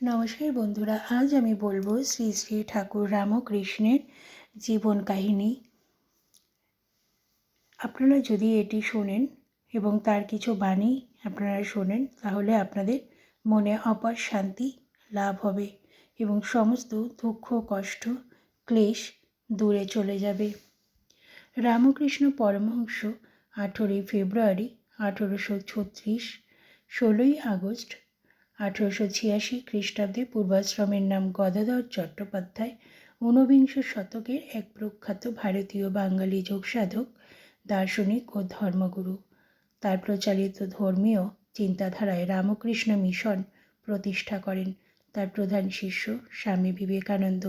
নমস্কার বন্ধুরা, আজ আমি বলব শ্রী শ্রী ঠাকুর রামকৃষ্ণের জীবন কাহিনী। আপনারা যদি এটি শোনেন এবং তার কিছু বাণী আপনারা শোনেন, তাহলে আপনাদের মনে অপার শান্তি লাভ হবে এবং সমস্ত দুঃখ, কষ্ট, ক্লেশ দূরে চলে যাবে। রামকৃষ্ণ পরমহংস আঠেরোই ফেব্রুয়ারি আঠেরোশো ছত্রিশ, ষোলোই আগস্ট আঠেরোশো ছিয়াশি খ্রিস্টাব্দে পূর্বাশ্রমের নাম গদাধর চট্টোপাধ্যায় ঊনবিংশ শতকের এক প্রখ্যাত ভারতীয় বাঙালি যোগসাধক, দার্শনিক ও ধর্মগুরু। তার প্রচালিত ধর্মীয় চিন্তাধারায় রামকৃষ্ণ মিশন প্রতিষ্ঠা করেন। তার প্রধান শিষ্য স্বামী বিবেকানন্দ।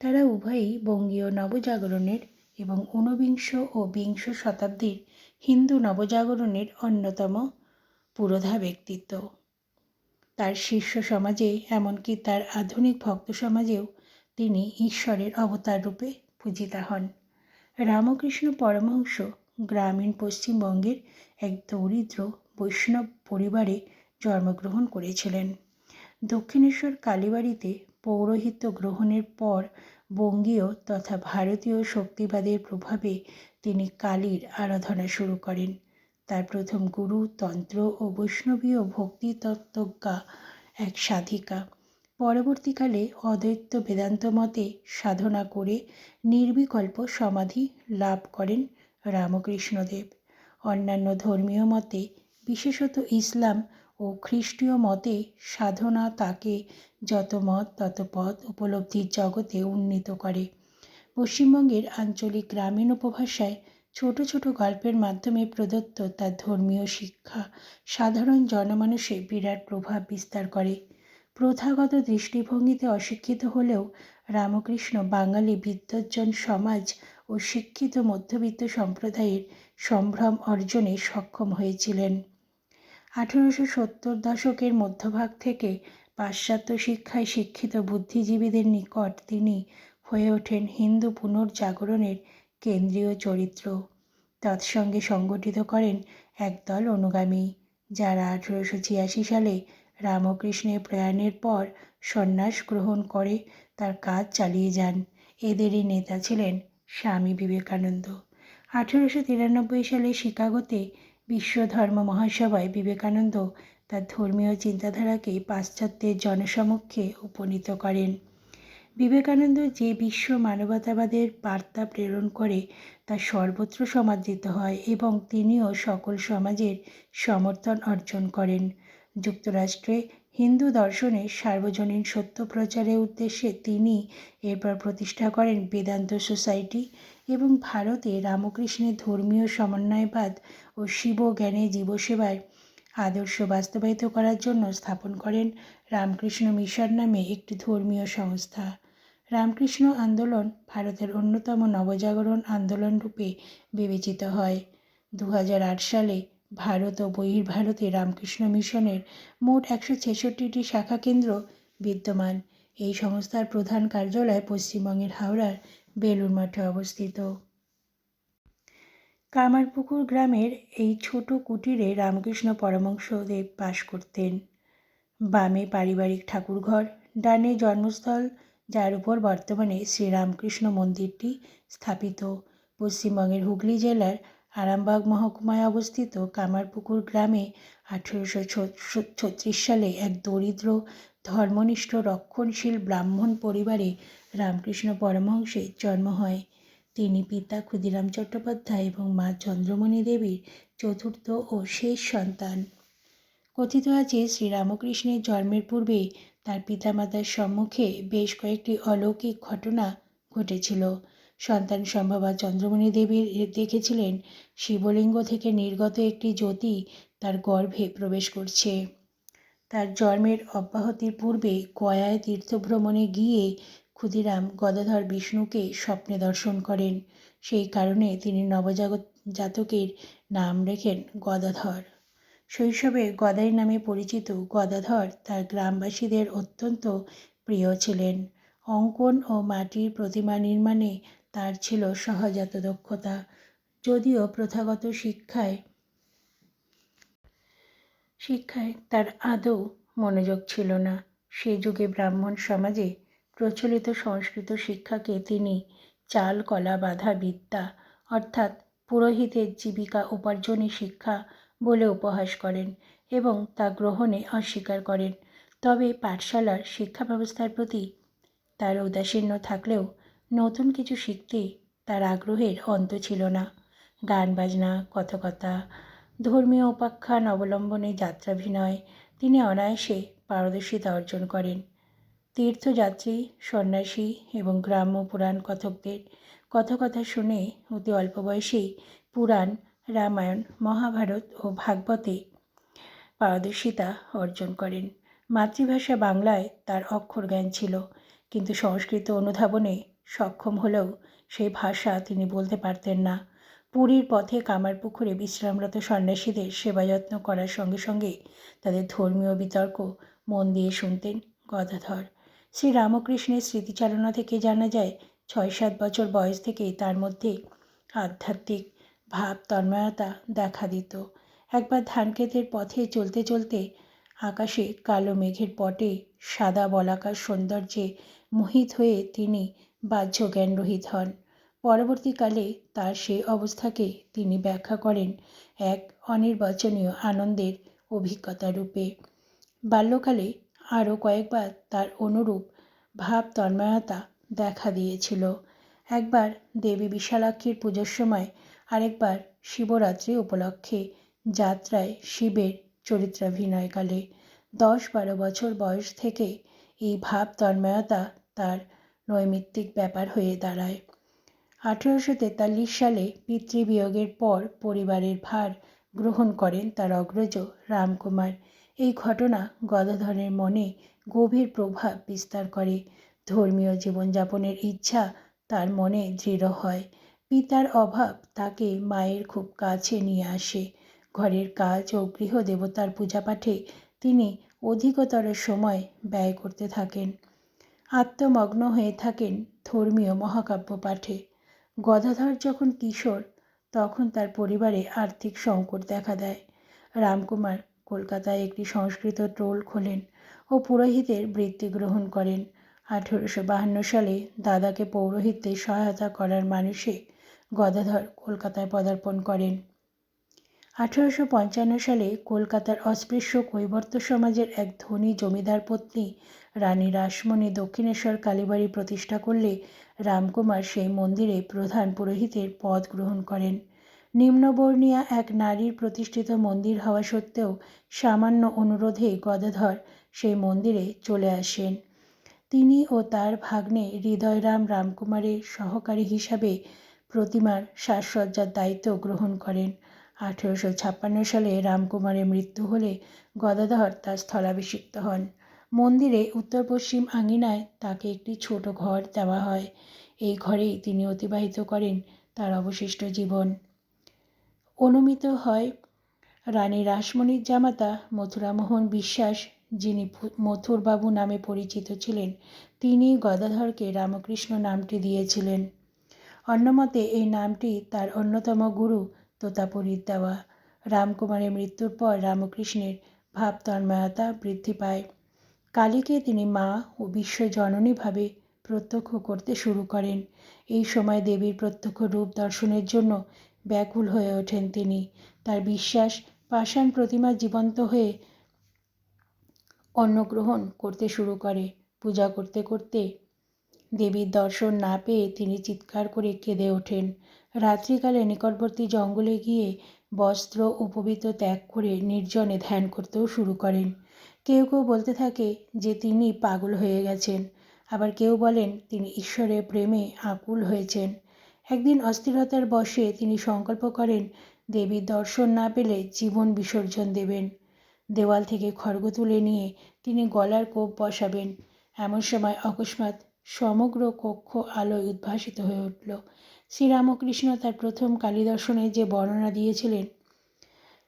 তারা উভয়ই বঙ্গীয় নবজাগরণের এবং ঊনবিংশ ও বিংশ শতাব্দীর হিন্দু নবজাগরণের অন্যতম পুরোধা ব্যক্তিত্ব। তার শিষ্য সমাজে, এমনকি তার আধুনিক ভক্ত সমাজেও তিনি ঈশ্বরের অবতার রূপে পূজিতা হন। রামকৃষ্ণ পরমহংস গ্রামীণ পশ্চিমবঙ্গের এক দরিদ্র বৈষ্ণব পরিবারে জন্মগ্রহণ করেছিলেন। দক্ষিণেশ্বর কালীবাড়িতে পৌরোহিত্য গ্রহণের পর বঙ্গীয় তথা ভারতীয় শক্তিবাদের প্রভাবে তিনি কালীর আরাধনা শুরু করেন। তার প্রথম গুরু, তন্ত্র ও বৈষ্ণবীয় ভক্তিতত্ত্বজ্ঞা, এক সাধিকা। পরবর্তীকালে অদ্বৈত বেদান্ত মতে সাধনা করে নির্বিকল্প সমাধি লাভ করেন রামকৃষ্ণদেব। অন্যান্য ধর্মীয় মতে বিশেষত ইসলাম ও খ্রিস্টীয় মতে সাধনা তাকে যত মত তত পথ উপলব্ধির জগতে উন্নীত করে। পশ্চিমবঙ্গের আঞ্চলিক গ্রামীণ উপভাষায় ছোট ছোট গল্পের মাধ্যমে প্রদত্ত তার ধর্মীয় শিক্ষা সাধারণ জনমানুষে বিরাট প্রভাব বিস্তার করে। প্রথাগত দৃষ্টিভঙ্গিতে অশিক্ষিত হলেও রামকৃষ্ণ বাঙালি বিদ্বজ্জন সমাজ ও শিক্ষিত মধ্যবিত্ত সম্প্রদায়ের সম্ভ্রম অর্জনে সক্ষম হয়েছিলেন। আঠেরোশো সত্তর দশকের মধ্যভাগ থেকে পাশ্চাত্য শিক্ষায় শিক্ষিত বুদ্ধিজীবীদের নিকট তিনি হয়ে ওঠেন হিন্দু পুনর্জাগরণের কেন্দ্রীয় চরিত্র। তৎসঙ্গে সংগঠিত করেন একদল অনুগামী, যারা আঠেরোশো ছিয়াশি সালে রামকৃষ্ণের প্রয়াণের পর সন্ন্যাস গ্রহণ করে তার কাজ চালিয়ে যান। এদেরই নেতা ছিলেন স্বামী বিবেকানন্দ। আঠেরোশো তিরানব্বই সালে শিকাগোতে বিশ্ব ধর্ম মহাসভায় বিবেকানন্দ তার ধর্মীয় চিন্তাধারাকে পাশ্চাত্যের জনসমক্ষে উপনীত করেন। বিবেকানন্দ যে বিশ্ব মানবতাবাদের বার্তা প্রেরণ করে, তা সর্বত্র সমাদৃত হয় এবং তিনিও সকল সমাজের সমর্থন অর্জন করেন। যুক্তরাষ্ট্রে হিন্দু দর্শনের সার্বজনীন সত্য প্রচারের উদ্দেশ্যে তিনি এরপর প্রতিষ্ঠা করেন বেদান্ত সোসাইটি এবং ভারতে রামকৃষ্ণের ধর্মীয় সমন্বয়বাদ ও শিব জ্ঞানে জীবসেবার আদর্শ বাস্তবায়িত করার জন্য স্থাপন করেন রামকৃষ্ণ মিশন নামে একটি ধর্মীয় সংস্থা। রামকৃষ্ণ আন্দোলন ভারতের অন্যতম নবজাগরণ আন্দোলন রূপে বিবেচিত হয়। দু হাজার আট সালে ভারত ও বহির্ভারতে রামকৃষ্ণ মিশনের মোট একশো ছেষট্টিটি শাখা কেন্দ্র বিদ্যমান। এই সংস্থার প্রধান কার্যালয় পশ্চিমবঙ্গের হাওড়ার বেলুর মাঠে অবস্থিত। কামারপুকুর গ্রামের এই ছোট কুটিরে রামকৃষ্ণ পরমংশদেব বাস করতেন। বামে পারিবারিক ঠাকুরঘর, ডানে জন্মস্থল, যার উপর বর্তমানে শ্রীরামকৃষ্ণ মন্দিরটি স্থাপিত। পশ্চিমবঙ্গের হুগলি জেলার আরামবাগ মহকুমায় অবস্থিত কামারপুকুর গ্রামে আঠেরোশো ছত্রিশ সালে এক দরিদ্র, ধর্মনিষ্ঠ, রক্ষণশীল ব্রাহ্মণ পরিবারে রামকৃষ্ণ পরমহংসের জন্ম হয়। তিনি পিতা ক্ষুদিরাম চট্টোপাধ্যায় এবং মা চন্দ্রমণি দেবীর চতুর্থ ও শেষ সন্তান। কথিত আছে, শ্রীরামকৃষ্ণের জন্মের পূর্বে তার পিতামাতার সম্মুখে বেশ কয়েকটি অলৌকিক ঘটনা ঘটেছিল। সন্তান সম্ভবা চন্দ্রমণি দেবীর দেখেছিলেন, শিবলিঙ্গ থেকে নির্গত একটি জ্যোতি তার গর্ভে প্রবেশ করছে। তার জন্মের অব্যাহতির পূর্বে গয়ায় তীর্থভ্রমণে গিয়ে ক্ষুদিরাম গদাধর বিষ্ণুকে স্বপ্নে দর্শন করেন। সেই কারণে তিনি নবজাগত জাতকের নাম রেখেন গদাধর। শৈশবে গদাই নামে পরিচিত গদাধর তার গ্রামবাসীদের অত্যন্ত প্রিয় ছিলেন। অঙ্কন ও মাটির প্রতিমা নির্মাণে তার ছিল সহজাত দক্ষতা। যদিও প্রথাগত শিক্ষায় শিক্ষায় তার আদৌ মনোযোগ ছিল না। সে যুগে ব্রাহ্মণ সমাজে প্রচলিত সংস্কৃত শিক্ষাকে তিনি চাল, কলা, বাধা, বিদ্যা অর্থাৎ পুরোহিতের জীবিকা উপার্জনী শিক্ষা বলে উপহাস করেন এবং তা গ্রহণে অস্বীকার করেন। তবে পাঠশালার শিক্ষা ব্যবস্থার প্রতি তার উদাসীন্য থাকলেও নতুন কিছু শিখতে তার আগ্রহের অন্ত ছিল না। গান, বাজনা, কথকতা, ধর্মীয় উপাখ্যান অবলম্বনে যাত্রাভিনয় তিনি অনায়াসে পারদর্শিতা অর্জন করেন। তীর্থযাত্রী, সন্ন্যাসী এবং গ্রাম্য পুরাণ কথকদের কথকথা শুনে অতি অল্প বয়সেই পুরাণ, রামায়ণ, মহাভারত ও ভাগবতে পারদর্শিতা অর্জন করেন। মাতৃভাষা বাংলায় তার অক্ষর জ্ঞান ছিল, কিন্তু সংস্কৃত অনুধাবনে সক্ষম হলেও সেই ভাষা তিনি বলতে পারতেন না। পুরীর পথে কামারপুকুরে বিশ্রামরত সন্ন্যাসীদের সেবা যত্ন করার সঙ্গে সঙ্গে তাদের ধর্মীয় বিতর্ক মন দিয়ে শুনতেন গদাধর। শ্রী রামকৃষ্ণের স্মৃতিচালনা থেকে জানা যায় ছয় সাত বছর বয়স থেকেই তার মধ্যে আধ্যাত্মিক ভাব তন্ময়তা দেখা দিত। একবার ধানক্ষেতের পথে চলতে চলতে আকাশে কালো মেঘের পটে সাদা বলাকার সৌন্দর্যে মোহিত হয়ে তিনি বাহ্য জ্ঞানরহিত হন। পরবর্তীকালে তার সেই অবস্থাকে তিনি ব্যাখ্যা করেন এক অনির্বাচনীয় আনন্দের অভিজ্ঞতা রূপে। বাল্যকালে আরও কয়েকবার তার অনুরূপ ভাব তন্ময়তা দেখা দিয়েছিল। একবার দেবী বিশালাক্ষীর পুজোর সময়, আরেকবার শিবরাত্রি উপলক্ষে যাত্রায় শিবের চরিত্রাভিনয়কালে। দশ বারো বছর বয়স থেকে এই ভাব তন্ময়তা তার নৈমিত্তিক ব্যাপার হয়ে দাঁড়ায়। আঠেরোশো তেতাল্লিশ সালে পিতৃবিয়োগের পর পরিবারের ভার গ্রহণ করেন তার অগ্রজ রামকুমার। এই ঘটনা গদাধরের মনে গভীর প্রভাব বিস্তার করে। ধর্মীয় জীবনযাপনের ইচ্ছা তার মনে দৃঢ় হয়। পিতার অভাব তাকে মায়ের খুব কাছে নিয়ে আসে। ঘরের কাজ ও গৃহদেবতার পূজাপাঠে তিনি অধিকতর সময় ব্যয় করতে থাকেন। আত্মমগ্ন হয়ে থাকেন ধর্মীয় মহাকাব্য পাঠে। গদাধর যখন কিশোর, তখন তার পরিবারে আর্থিক সংকট দেখা দেয়। রামকুমার কলকাতায় একটি সংস্কৃত টোল খোলেন ও পুরোহিতের বৃত্তি গ্রহণ করেন। আঠেরোশো বাহান্ন সালে দাদাকে পৌরোহিত্যে সহায়তা করার মানুষে গদাধর কলকাতায় পদার্পণ করেন। আঠেরোশো পঞ্চান্ন সালে কলকাতার অস্পৃশ্য কৈবর্ত সমাজের এক ধনী জমিদার পত্নী রানী রাসমণি দক্ষিণেশ্বর কালীবাড়ি প্রতিষ্ঠা করলে রামকুমার সেই মন্দিরে প্রধান পুরোহিতের পদ গ্রহণ করেন। নিম্নবর্ণীয়া এক নারীর প্রতিষ্ঠিত মন্দির হওয়া সত্ত্বেও সামান্য অনুরোধে গদাধর সেই মন্দিরে চলে আসেন। তিনি ও তার ভাগ্নে হৃদয়রাম রামকুমারের সহকারী হিসাবে প্রতিমার সাজসজ্জার দায়িত্ব গ্রহণ করেন। আঠেরোশো ছাপ্পান্ন সালে রামকুমারের মৃত্যু হলে গদাধর তার স্থলাভিষিক্ত হন। মন্দিরে উত্তর পশ্চিম আঙিনায় তাকে একটি ছোট ঘর দেওয়া হয়। এই ঘরেই তিনি অতিবাহিত করেন তার অবশিষ্ট জীবন। অনুমিত হয়। রানী রাসমণির জামাতা মথুরামোহন বিশ্বাস, যিনি মথুরবাবু নামে পরিচিত ছিলেন, তিনি গদাধরকে রামকৃষ্ণ নামটি দিয়েছিলেন। অন্যমতে, এই নামটি তার অন্যতম গুরু তোতাপুরীর দেওয়া। রামকুমারের মৃত্যুর পর রামকৃষ্ণের ভাব তন্ময়তা বৃদ্ধি পায়। কালীকে তিনি মা ও বিশ্বজননীভাবে প্রত্যক্ষ করতে শুরু করেন। এই সময় দেবীর প্রত্যক্ষ রূপ দর্শনের জন্য ব্যাকুল হয়ে ওঠেন তিনি। তার বিশ্বাস, পাষাণ প্রতিমা জীবন্ত হয়ে অন্নগ্রহণ করতে শুরু করে। পূজা করতে করতে দেবীর দর্শন না পেয়ে তিনি চিৎকার করে কেঁদে ওঠেন। রাত্রিকালে নিকটবর্তী জঙ্গলে গিয়ে বস্ত্র উপবিত ত্যাগ করে নির্জনে ধ্যান করতেও শুরু করেন। কেউ কেউ বলতে থাকে যে তিনি পাগল হয়ে গেছেন। আবার কেউ বলেন তিনি ঈশ্বরের প্রেমে আকুল হয়েছেন। একদিন অস্থিরতার বশে তিনি সংকল্প করেন দেবীর দর্শন না পেলে জীবন বিসর্জন দেবেন। দেওয়াল থেকে খড়গ তুলে নিয়ে তিনি গলার কোপ বসাবেন। এমন সময় অকস্মাৎ সমগ্র কক্ষ আলোয় উদ্ভাসিত হয়ে উঠল। শ্রীরামকৃষ্ণ তার প্রথম কালী দর্শনে যে বর্ণনা দিয়েছিলেন,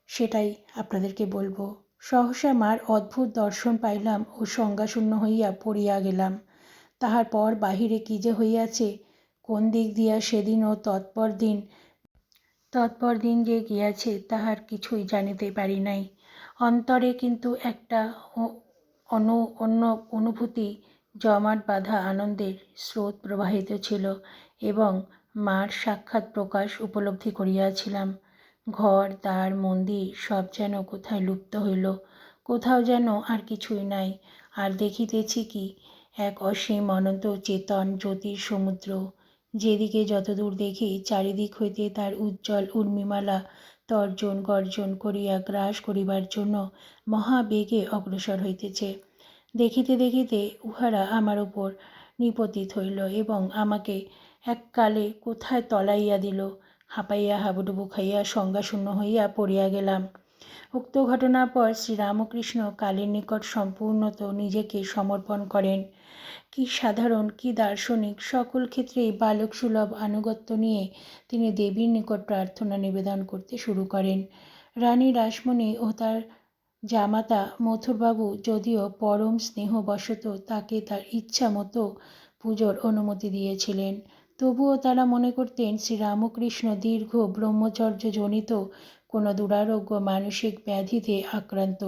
সেটাই আপনাদেরকে বলব। সহসা মার অদ্ভুত দর্শন পাইলাম ও সংজ্ঞাশূন্য হইয়া পড়িয়া গেলাম। তাহার পর বাহিরে কী যে হইয়াছে কোন দিক দিয়া সেদিন ও তৎপর দিন তৎপর দিন যে গিয়াছে তাহার কিছুই জানিতে পারি নাই। অন্তরে কিন্তু একটা অনু, অন্য অনুভূতি, জমাট বাঁধা আনন্দের স্রোত প্রবাহিত ছিল এবং মার সাক্ষাৎ প্রকাশ উপলব্ধি করিয়াছিলাম। ঘর, দ্বার, মন্দির সব যেন কোথায় লুপ্ত হইল, কোথাও যেন আর কিছুই নাই। আর দেখিতেছি কি, এক অসীম অনন্ত চেতন জ্যোতির সমুদ্র যেদিকে যতদূর দেখি, চারিদিক হইতে তার উজ্জ্বল উর্মিমালা তর্জন গর্জন করিয়া গ্রাস করিবার জন্য মহাবেগে অগ্রসর হইতেছে। দেখিতে দেখিতে উহারা আমার উপর নিপতিত হইল এবং আমাকে এককালে কোথায় তলাইয়া দিল, হাঁপাইয়া হাবুডুবু খাইয়া সংজ্ঞাশূন্য হইয়া পড়িয়া গেলাম। উক্ত ঘটনার পর শ্রীরামকৃষ্ণ কালের নিকট সম্পূর্ণত নিজেকে সমর্পণ করেন। কি সাধারণ, কি দার্শনিক, সকল ক্ষেত্রেই বালক সুলভ আনুগত্য নিয়ে তিনি দেবীর নিকট প্রার্থনা নিবেদন করতে শুরু করেন। রানী রাসমণি ও তার জামাতা মথুরবাবু যদিও পরম স্নেহবশত তাকে তার ইচ্ছা মতো পুজোর অনুমতি দিয়েছিলেন। তবুও তারা মনে করতেন শ্রীরামকৃষ্ণ দীর্ঘ ব্রহ্মচর্যজনিত কোনো দুরারোগ্য মানসিক ব্যাধিতে আক্রান্ত।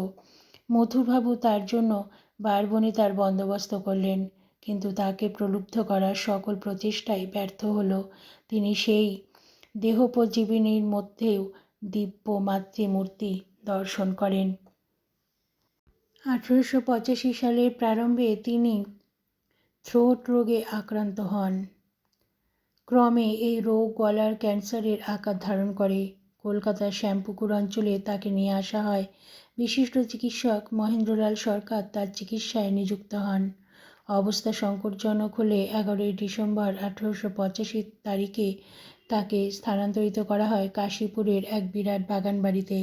মথুরবাবু তার জন্য বারবনিতার বন্দোবস্ত করলেন। কিন্তু তাকে প্রলুব্ধ করার সকল প্রচেষ্টাই ব্যর্থ হল। তিনি সেই দেহোপজীবিনীর মধ্যেও দিব্য মাতৃমূর্তি দর্শন করেন। আঠেরোশো পঁচাশি সালের প্রারম্ভে তিনি থ্রোট রোগে আক্রান্ত হন। ক্রমে এই রোগ গলার ক্যান্সারের আকার ধারণ করে। কলকাতার শ্যামপুকুর অঞ্চলে তাকে নিয়ে আসা হয়। বিশিষ্ট চিকিৎসক মহেন্দ্রলাল সরকার তার চিকিৎসায় নিযুক্ত হন। অবস্থা সংকটজনক হলে এগারোই ডিসেম্বর আঠেরোশো পঁচাশি তারিখে তাকে স্থানান্তরিত করা হয় কাশীপুরের এক বিরাট বাগান বাড়িতে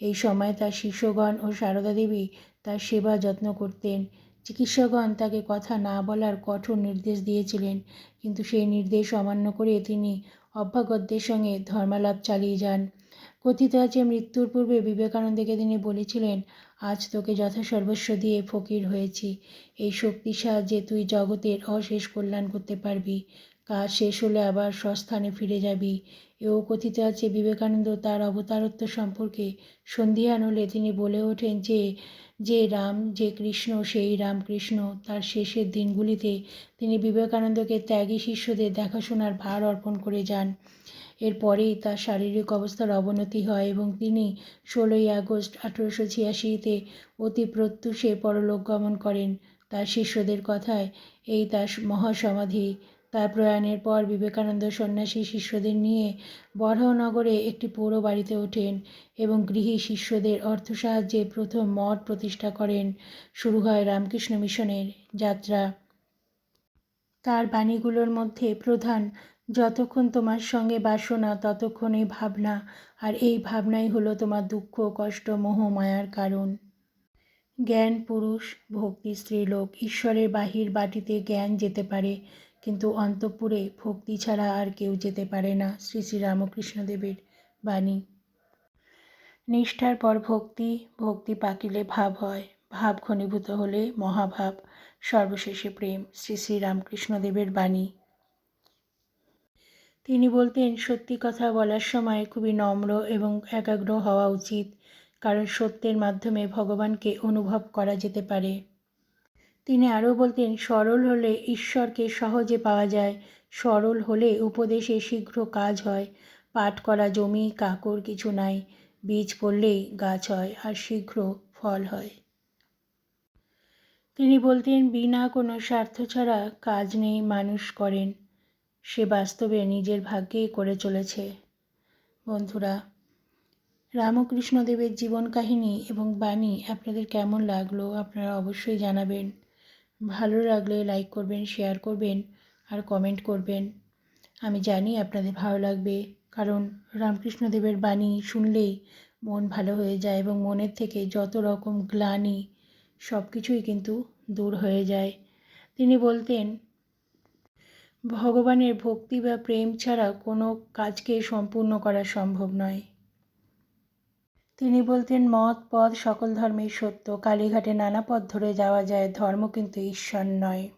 এই সময় তার শিষ্যগণ ও সারদা দেবী তার সেবা যত্ন করতেন। চিকিৎসকগণ তাকে কথা না বলার কঠোর নির্দেশ দিয়েছিলেন, কিন্তু সেই নির্দেশ অমান্য করে তিনি অভ্যাগতদের সঙ্গে ধর্মালাপ চালিয়ে যান। কথিত আছে, মৃত্যুর পূর্বে বিবেকানন্দকে তিনি বলেছিলেন আজ তোকে যথাসর্বস্ব দিয়ে ফকির হয়েছি। এই শক্তির সাহায্যে তুই জগতের অশেষ কল্যাণ করতে পারবি। কাজ শেষ হলে আবার স্বস্থানে ফিরে যাবি। এও কথিত আছে, বিবেকানন্দ তার অবতারত্ব সম্পর্কে সন্ধিহান হলে তিনি বলে ওঠেন যে যে রাম, যে কৃষ্ণ, সেই রামকৃষ্ণ। তার শেষের দিনগুলিতে তিনি বিবেকানন্দকে ত্যাগী শিষ্যদের দেখাশোনার ভার অর্পণ করে যান। এরপরেই তার শারীরিক অবস্থার অবনতি হয় এবং তিনি ষোলোই আগস্ট আঠেরোশো ছিয়াশিতে অতি প্রত্যুষে পরলোক গমন করেন। তার শিষ্যদের কথায় এই তার মহাসমাধি। তার প্রয়াণের পর বিবেকানন্দ সন্ন্যাসী শিষ্যদের নিয়ে বরহনগরে একটি পৌর বাড়িতে ওঠেন এবং গৃহী শিষ্যদের অর্থ সাহায্যে প্রথম মঠ প্রতিষ্ঠা করেন। শুরু হয় রামকৃষ্ণ মিশনের যাত্রা। তার বাণীগুলোর মধ্যে প্রধান যতক্ষণ তোমার সঙ্গে বাসনা ততক্ষণ এই ভাবনা, আর এই ভাবনাই হলো তোমার দুঃখ, কষ্ট, মোহ, মায়ার কারণ। জ্ঞান, পুরুষ, ভক্তি, স্ত্রীলোক, ঈশ্বরের বাহির বাটিতে জ্ঞান যেতে পারে, কিন্তু অন্তঃপুরে ভক্তি ছাড়া আর কেউ যেতে পারে না, শ্রী শ্রী রামকৃষ্ণদেবের বাণী। নিষ্ঠার পর ভক্তি ভক্তি পাকিলে ভাব হয়, ভাব ঘনীভূত হলে মহাভাব, সর্বশেষে প্রেম, শ্রী শ্রী রামকৃষ্ণদেবের বাণী। তিনি বলতেন, সত্যি কথা বলার সময় খুবই নম্র এবং একাগ্র হওয়া উচিত, কারণ সত্যের মাধ্যমে ভগবানকে অনুভব করা যেতে পারে। তিনি আরও বলতেন, সরল হলে ঈশ্বরকে সহজে পাওয়া যায়, সরল হলে উপদেশে শীঘ্র কাজ হয় পাট করা জমি, কাকর কিছু নাই, বীজ পড়লেই গাছ হয় আর শীঘ্র ফল হয়। তিনি বলতেন, বিনা কোনো স্বার্থ ছাড়া কাজ নেই, মানুষ করেন। সে বাস্তবে নিজের ভাগ্যেই করে চলেছে। বন্ধুরা, রামকৃষ্ণদেবের জীবন কাহিনী এবং বাণী আপনাদের কেমন লাগল আপনারা অবশ্যই জানাবেন। ভালো লাগলে লাইক করবেন, শেয়ার করবেন আর কমেন্ট করবেন। আমি জানি আপনাদের ভালো লাগবে, কারণ রামকৃষ্ণদেবের বাণী শুনলেই মন ভালো হয়ে যায় এবং মনের থেকে যত রকম গ্লানি সব কিছুই কিন্তু দূর হয়ে যায়। তিনি বলতেন ভগবানের ভক্তি বা প্রেম ছাড়া কোনো কাজকে সম্পূর্ণ করা সম্ভব নয়। তিনি বলতেন, মত, পদ সকল ধর্মের সত্য। কালীঘাটে নানা পথ ধরে যাওয়া যায়, ধর্ম কিন্তু ঈশ্বর নয়।